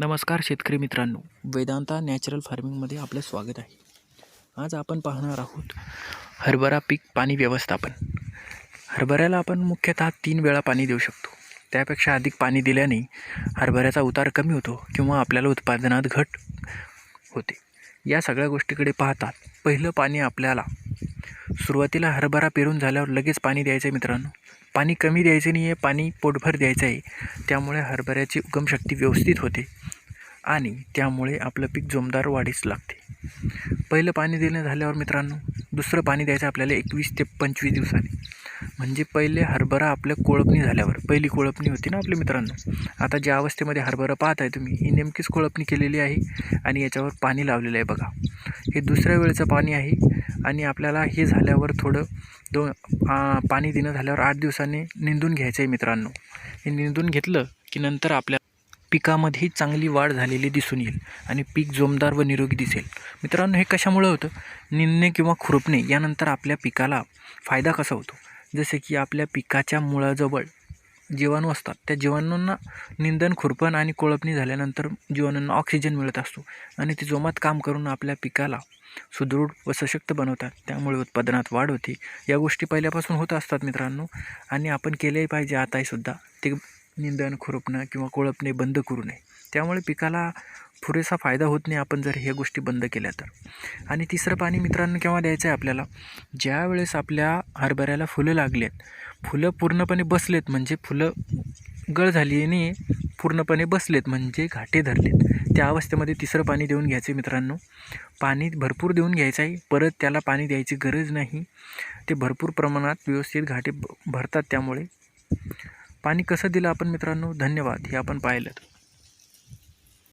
नमस्कार शेतकरी मित्रांनो. वेदांता नॅचरल फार्मिंगमध्ये आपलं स्वागत आहे. आज आपण पाहणार आहोत हरभरा पीक पाणी व्यवस्थापन. हरभऱ्याला आपण मुख्यतः तीन वेळा पाणी देऊ शकतो. त्यापेक्षा अधिक पाणी दिल्याने हरभऱ्याचा उतार कमी होतो किंवा आपल्याला उत्पादनात घट होते. या सगळ्या गोष्टीकडे पाहतात पहिलं पाणी आपल्याला सुरुवातीला हरभरा पेरून झाल्यावर लगेच पाणी द्यायचं आहे मित्रांनो. पाणी कमी द्यायचं नाही आहे पाणी पोटभर द्यायचं आहे त्यामुळे हरभऱ्याची उगमशक्ती व्यवस्थित होते. आणि त्यामुळे आपलं पीक जोमदार वाढीस लागते. पहिलं पाणी देणं झाल्यावर मित्रांनो दुसरं पाणी द्यायचं आपल्याला एकवीस ते पंचवीस दिवसांनी. म्हणजे पहिले हरभरा आपल्या कोळपणी झाल्यावर पहिली कोळपणी होती ना आपल्या मित्रांनो. आता ज्या अवस्थेमध्ये हरभरा पाहत आहे तुम्ही ही नेमकीच कोळपणी केलेली आहे आणि याच्यावर पाणी लावलेलं आहे बघा. हे दुसऱ्या वेळेचं पाणी आहे आणि आपल्याला हे झाल्यावर थोडं दोन पाणी देणं झाल्यावर आठ दिवसांनी निंदून घ्यायचं आहे मित्रांनो. हे निंदून घेतलं की नंतर आपल्या पिकामध्येही चांगली वाढ झालेली दिसून येईल आणि पीक जोमदार व निरोगी दिसेल. मित्रांनो हे कशामुळं होतं? निंदणे किंवा खुरपणे यानंतर आपल्या पिकाला फायदा कसा होतो? जसे की आपल्या पिकाच्या मुळाजवळ जीवाणू असतात. त्या जीवाणूंना निंदन खुरपण आणि कोळपणी झाल्यानंतर जीवाणूंना ऑक्सिजन मिळत असतो आणि ते जोमात काम करून आपल्या पिकाला सुदृढ व सशक्त बनवतात. त्यामुळे उत्पादनात वाढ होते. या गोष्टी पहिल्यापासून होत असतात मित्रांनो आणि आपण केलेही पाहिजे आताही सुद्धा. ते निंदन खुरपणं किंवा कोळपणे बंद करू नये. त्यामुळे पिकाला पुरेसा फायदा होत नाही आपण जर ह्या गोष्टी बंद केल्या तर. आणि तिसरं पाणी मित्रांनो केव्हा द्यायचं आहे आपल्याला? ज्या वेळेस आपल्या हरभऱ्याला फुलं लागली आहेत फुलं पूर्णपणे बसलेत म्हणजे फुलं गळ झाली आणि पूर्णपणे बसलेत म्हणजे घाटे धरलेत. त्या अवस्थेमध्ये तिसरं पाणी देऊन घ्यायचं मित्रांनो. पाणी भरपूर देऊन घ्यायचं आहे परत त्याला पाणी द्यायची गरज नाही. ते भरपूर प्रमाणात व्यवस्थित घाटे भरतात त्यामुळे पाणी कसं दिलं आपण मित्रांनो? धन्यवाद. हे आपण पाहिलं.